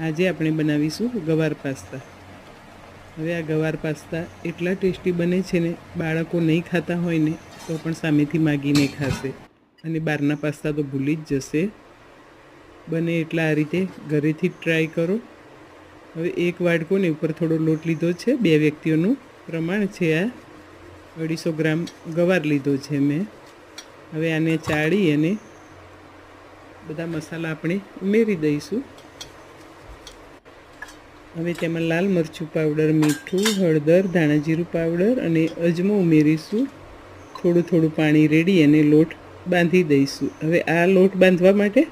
આજે આપણે બનાવીશું ગવાર પાસ્તા. હવે આ ગવાર પાસ્તા એટલા ટેસ્ટી બને છે ને, બાળકો નહીં ખાતા હોય ને, તો પણ સામેથી માગીને ખાશે. અને બહારના પાસ્તા તો ભૂલી જ જશે. બને એટલા આ રીતે ઘરેથી ટ્રાય કરો. હવે એક વાડકોને ઉપર થોડો લોટ લીધો છે. બે વ્યક્તિઓનું પ્રમાણ છે આ. અઢીસો ગ્રામ ગવાર લીધો છે મેં. હવે આને ચાળી અને બધા મસાલા આપણે ઉમેરી દઈશું. હવે તેમાં લાલ મરચું પાવડર, મીઠું, હળદર, ધાણાજીરું પાવડર અને અજમો ઉમેરીશું. થોડું થોડું પાણી રેડી અને લોટ બાંધી દઈશું. હવે આ લોટ બાંધવા માટે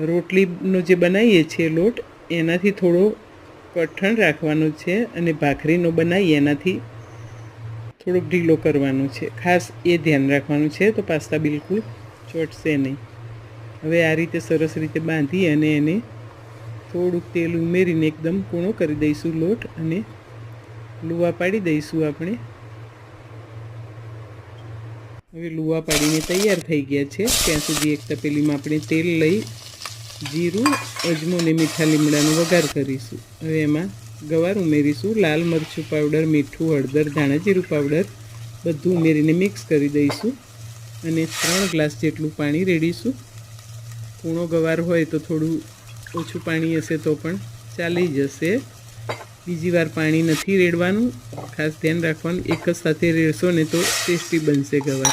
રોટલીનો જે બનાવીએ છીએ લોટ, એનાથી થોડો કઠણ રાખવાનો છે અને ભાખરીનો બનાવીએ એનાથી થોડોક ઢીલો કરવાનો છે. ખાસ એ ધ્યાન રાખવાનું છે તો પાસ્તા બિલકુલ ચોટશે નહીં. હવે આ રીતે સરસ રીતે બાંધી અને એને થોડુંક તેલ ઉમેરીને એકદમ કૂણો કરી દઈશું લોટ અને લુવા પાડી દઈશું આપણે. હવે લુવા પાડીને તૈયાર થઈ ગયા છે. ત્યાં સુધી એક તપેલીમાં આપણે તેલ લઈ જીરું, અજમો અને મીઠા લીમડાનો વઘાર કરીશું. હવે એમાં ગવાર ઉમેરીશું. લાલ મરચું પાવડર, મીઠું, હળદર ધાણાજીરું પાવડર બધું ઉમેરીને મિક્સ કરી દઈશું અને ત્રણ ગ્લાસ જેટલું પાણી રેડીશું. કૂણો ગવાર હોય તો થોડું ઓછું પાણી હશે તો પણ ચાલી જશે. બીજી વાર પાણી નથી રેડવાનું. ખાસ ધ્યાન રાખવાનું. એક જ સાથે રેડશો ને તો ટેસ્ટી બનશે ગવાર.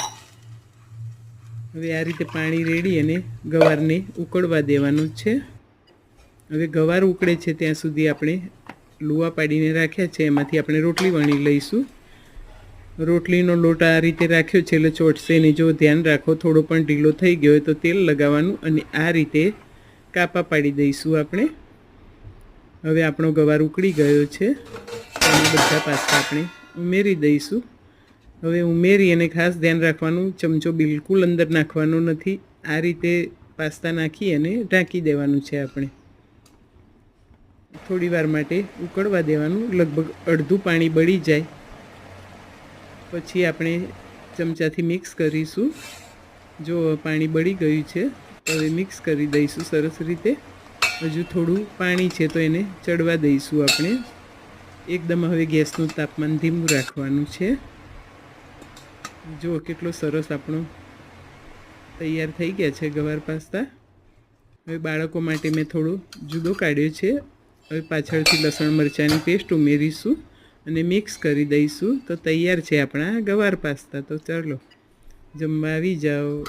હવે આ રીતે પાણી રેડી અને ગવારને ઉકળવા દેવાનું છે. હવે ગવાર ઉકળે છે ત્યાં સુધી આપણે લુવા પાડીને રાખ્યા છે. એમાંથી આપણે રોટલી વણી લઈશું. રોટલીનો લોટ આ રીતે રાખ્યો છે એટલે ચોટશે નહીં. જો ધ્યાન રાખો, થોડો પણ ઢીલો થઈ ગયો હોય તો તેલ લગાવવાનું અને આ રીતે કાપા પાડી દઈશું આપણે. હવે આપણો ગવાર ઉકળી ગયો છે. અને બધા પાસ્તા આપણે ઉમેરી દઈશું. હવે ઉમેરી અને ખાસ ધ્યાન રાખવાનું, ચમચો બિલકુલ અંદર નાખવાનો નથી. આ રીતે પાસ્તા નાખી અને ઢાંકી દેવાનું છે આપણે. થોડી વાર માટે ઉકળવા દેવાનું, લગભગ અડધું પાણી બળી જાય. પછી આપણે ચમચાથી મિક્સ કરીશું. જો પાણી બળી ગયું છે હવે મિક્સ કરી દઈશું સરસ રીતે. હજુ થોડું પાણી છે તો એને ચડવા દઈશું આપણે. એકદમ હવે ગેસનું તાપમાન ધીમું રાખવાનું છે. જુઓ કેટલો સરસ આપણો તૈયાર થઈ ગયા છે ગવાર પાસ્તા. હવે બાળકો માટે મેં થોડો જુદો કાઢ્યો છે. હવે પાછળથી લસણ મરચાંની પેસ્ટ ઉમેરીશું અને મિક્સ કરી દઈશું. તો તૈયાર છે આપણા ગવાર પાસ્તા. તો ચાલો, જમવા આવી જાઓ.